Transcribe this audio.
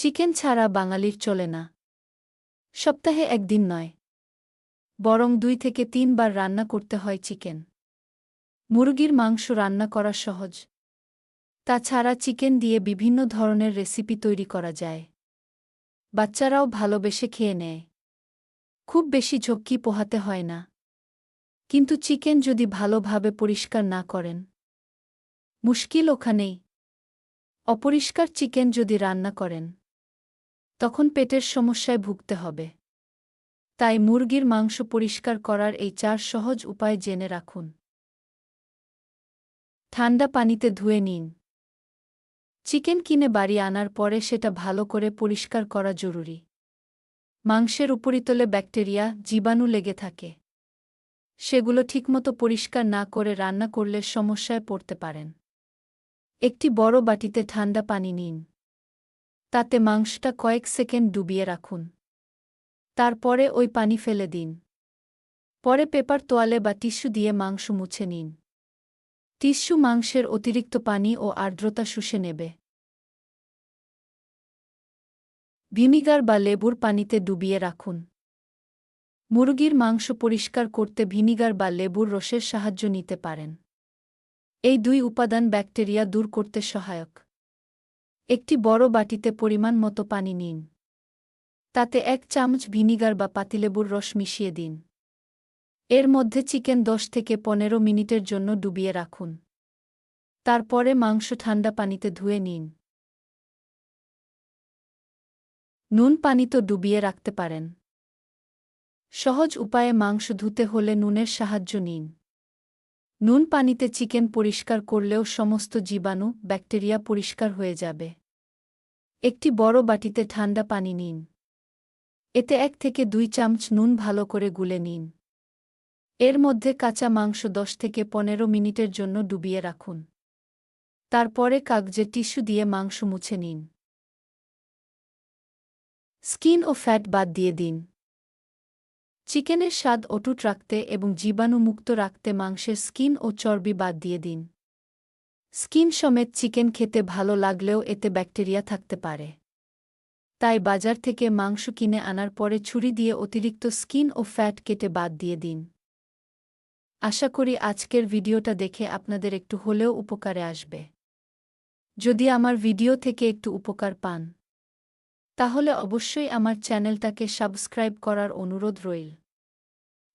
Chicken ছাড়া বাঙালির চলে না। সপ্তাহে একদিন নয়। বরং দুই থেকে তিনবার রান্না করতে হয় চিকেন। মুরগির মাংস রান্না করা সহজ। তাছাড়া চিকেন দিয়ে বিভিন্ন ধরনের রেসিপি তৈরি করা যায়। বাচ্চারাও ভালোবেসে খেয়ে নেয়। খুব বেশি ঝক্কি পোহাতে হয় না। কিন্তু চিকেন যদি ভালোভাবে পরিষ্কার না করেন, মুশকিল ওখানেই। অপরিষ্কার চিকেন যদি রান্না করেন তখন পেটের সমস্যায় ভুগতে হবে। তাই মুরগির মাংস পরিষ্কার করার এই চার সহজ উপায় জেনে রাখুন। ঠান্ডা পানিতে ধুয়ে নিন। চিকেন কিনে বাড়ি আনার পরে সেটা ভালো করে পরিষ্কার করা জরুরি। মাংসের উপরিতলে ব্যাকটেরিয়া, জীবাণু লেগে থাকে। সেগুলো ঠিকমতো পরিষ্কার না করে রান্না করলে সমস্যায় পড়তে পারেন। একটি বড় বাটিতে ঠান্ডা পানি নিন। তাতে মাংসটা কয়েক সেকেন্ড ডুবিয়ে রাখুন। তারপরে ওই পানি ফেলে দিন। পরে পেপার তোয়ালে বা টিস্যু দিয়ে মাংস মুছে নিন। টিস্যু মাংসের অতিরিক্ত পানি ও আর্দ্রতা শুষে নেবে। ভিনিগার বা লেবুর পানিতে ডুবিয়ে রাখুন। মুরগির মাংস পরিষ্কার করতে ভিনিগার বা লেবুর রসের সাহায্য নিতে পারেন। এই দুই উপাদান ব্যাকটেরিয়া দূর করতে সহায়ক। একটি বড় বাটিতে পরিমাণ মতো পানি নিন। তাতে এক চামচ ভিনিগার বা পাতিলেবুর রস মিশিয়ে দিন। এর মধ্যে চিকেন দশ থেকে পনেরো মিনিটের জন্য ডুবিয়ে রাখুন। তারপরে মাংস ঠান্ডা পানিতে ধুয়ে নিন। নুন পানি তো ডুবিয়ে রাখতে পারেন। সহজ উপায়ে মাংস ধুতে হলে নুনের সাহায্য নিন। নুন পানিতে চিকেন পরিষ্কার করলেও সমস্ত জীবাণু, ব্যাকটেরিয়া পরিষ্কার হয়ে যাবে। একটি বড় বাটিতে ঠান্ডা পানি নিন। এতে এক থেকে দুই চামচ নুন ভালো করে গুলে নিন। এর মধ্যে কাঁচা মাংস দশ থেকে পনেরো মিনিটের জন্য ডুবিয়ে রাখুন। তারপরে কাগজে টিস্যু দিয়ে মাংস মুছে নিন। স্কিন ও ফ্যাট বাদ দিয়ে দিন। চিকেনের স্বাদ অটুট রাখতে এবং জীবাণুমুক্ত রাখতে মাংসের স্কিন ও চর্বি বাদ দিয়ে দিন। স্কিন সমেত চিকেন খেতে ভালো লাগলেও এতে ব্যাকটেরিয়া থাকতে পারে। তাই বাজার থেকে মাংস কিনে আনার পরে ছুরি দিয়ে অতিরিক্ত স্কিন ও ফ্যাট কেটে বাদ দিয়ে দিন। আশা করি আজকের ভিডিওটা দেখে আপনাদের একটু হলেও উপকারে আসবে। যদি আমার ভিডিও থেকে একটু উপকার পান, তাহলে অবশ্যই আমার চ্যানেলটাকে সাবস্ক্রাইব করার অনুরোধ রইল।